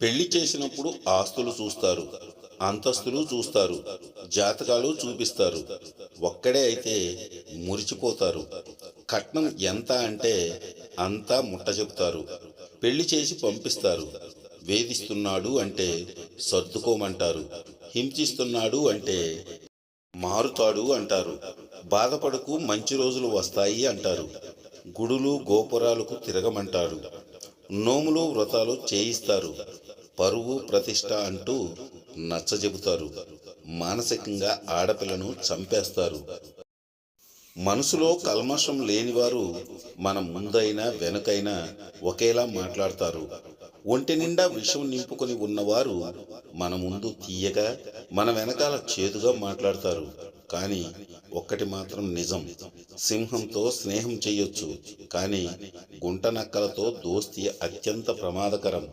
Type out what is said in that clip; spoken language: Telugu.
పెళ్ళి చేసినప్పుడు ఆస్తులు చూస్తారు అంతస్తులు చూస్తారు జాతకాలు చూపిస్తారు. ఒక్కడే అయితే మురిచిపోతారు కట్నం ఎంత అంటే అంతా ముట్ట చెబుతారు. పెళ్ళి చేసి పంపిస్తారు. వేధిస్తున్నాడు అంటే సర్దుకోమంటారు. హింసిస్తున్నాడు అంటే మారుతాడు అంటారు. బాధపడకు మంచి రోజులు వస్తాయి అంటారు. గుడులు గోపురాలకు తిరగమంటారు. నోములు వ్రతాలు చేయిస్తారు. పరువు ప్రతిష్ట అంటూ నచ్చజెబుతారు. మానసికంగా ఆడపిల్లను చంపేస్తారు. మనసులో కల్మషం లేనివారు మన ముందైనా వెనుకైనా ఒకేలా మాట్లాడతారు. ఒంటి నిండా విషం నింపుకొని ఉన్నవారు మన ముందు తీయగా మన వెనకాల చేదుగా మాట్లాడతారు. కానీ ఒక్కటి మాత్రం నిజం. సింహంతో స్నేహం చేయొచ్చు కానీ గుంట నక్కలతో దోస్తి అత్యంత ప్రమాదకరం.